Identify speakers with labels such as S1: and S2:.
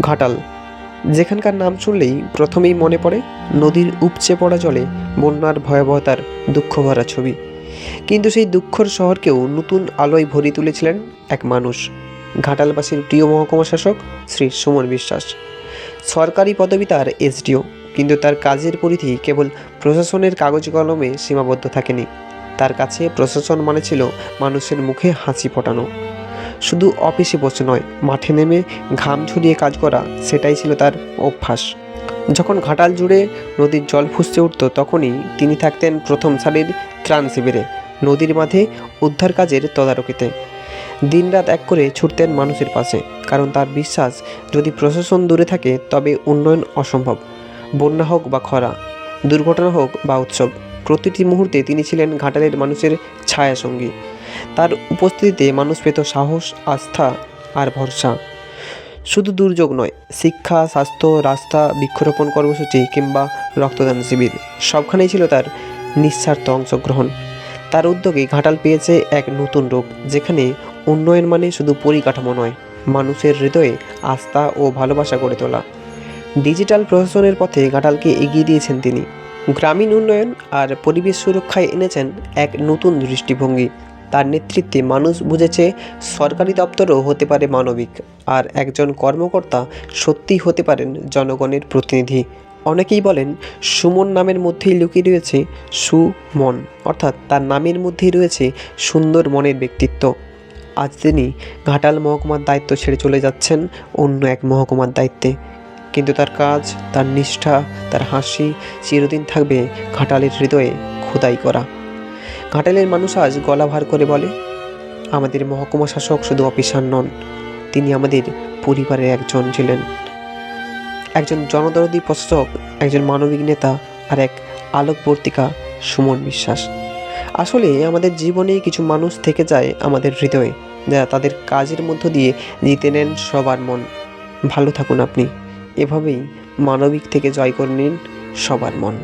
S1: ঘাটাল। যেখানকার নাম শুনলেই প্রথমেই মনে পড়ে নদীর উপচে পড়া জলে বন্যার ভয়াবহতার দুঃখ ভরা ছবি। কিন্তু সেই দুঃখর শহরকেও নতুন আলোয় ভরিয়ে তুলেছিলেন এক মানুষ। ঘাটালবাসীর প্রিয় মহকুমা শাসক শ্রী সুমন বিশ্বাস। সরকারি পদবি তার এসডিও, কিন্তু তার কাজের পরিধি কেবল প্রশাসনের কাগজ কলমে সীমাবদ্ধ থাকেনি। তার কাছে প্রশাসন মানে ছিল মানুষের মুখে হাসি ফোটানো। শুধু অফিসে বসে নয়, মাঠে নেমে ঘাম ঝরিয়ে কাজ করা, সেটাই ছিল তার অভ্যাস। যখন ঘাটাল জুড়ে নদীর জল ফুসতে উঠত, তখনই তিনি থাকতেন প্রথম সারির ত্রাণ শিবিরে, নদীর মাঝে উদ্ধার কাজের তদারকিতে। দিনরাত এক করে ছুটতেন মানুষের পাশে, কারণ তার বিশ্বাস, যদি প্রশাসন দূরে থাকে, তবে উন্নয়ন অসম্ভব। বন্যা হোক বা খরা, দুর্ঘটনা হোক বা উৎসব, প্রতিটি মুহূর্তে তিনি ছিলেন ঘাটালের মানুষের ছায়াসঙ্গী। তার উপস্থিতিতে মানুষ পেত সাহস, আস্থা আর ভরসা। শুধু দুর্যোগ নয়, শিক্ষা, স্বাস্থ্য, রাস্তা, বৃক্ষরোপণ কর্মসূচি কিংবা রক্তদান শিবির, সবখানেই ছিল তার নিঃস্বার্থ অংশগ্রহণ। তার উদ্যোগে ঘাটাল পেয়েছে এক নতুন রূপ, যেখানে উন্নয়ন মানে শুধু পরিকাঠামো নয়, মানুষের হৃদয়ে আস্থা ও ভালোবাসা গড়ে তোলা। ডিজিটাল প্রশাসনের পথে ঘাটালকে এগিয়ে দিয়েছেন তিনি। গ্রামীণ উন্নয়ন আর পরিবেশ সুরক্ষায় এনেছেন এক নতুন দৃষ্টিভঙ্গি। তার নেতৃত্বে মানুষ বুঝেছে সরকারি দপ্তরও হতে পারে মানবিক, আর একজন কর্মকর্তা সত্যিই হতে পারেন জনগণের প্রতিনিধি। অনেকেই বলেন, সুমন নামের মধ্যেই লুকিয়ে রয়েছে সুমন, অর্থাৎ তার নামের মধ্যেই রয়েছে সুন্দর মনের ব্যক্তিত্ব। আজ তিনি ঘাটাল মহকুমার দায়িত্ব ছেড়ে চলে যাচ্ছেন অন্য এক মহকুমার দায়িত্বে। কিন্তু তার কাজ, তার নিষ্ঠা, তার হাসি চিরদিন থাকবে ঘাটালের হৃদয়ে খোদাই করা। ঘাটালের মানুষ আজ গলা ভার করে বলে, আমাদের মহকুমা শাসক শুধু অফিসার নন, তিনি আমাদের পরিবারের একজন ছিলেন। একজন জনদরদী প্রশাসক, একজন মানবিক নেতা আর এক আলোকবর্তিকা সুমন বিশ্বাস। আসলে আমাদের জীবনে কিছু মানুষ থেকে যায় আমাদের হৃদয়ে, যারা তাদের কাজের মধ্য দিয়ে জিতে নেন সবার মন। ভালো থাকুন আপনি। এভাবেই মানবিক থেকে জয় করে নিন সবার মন।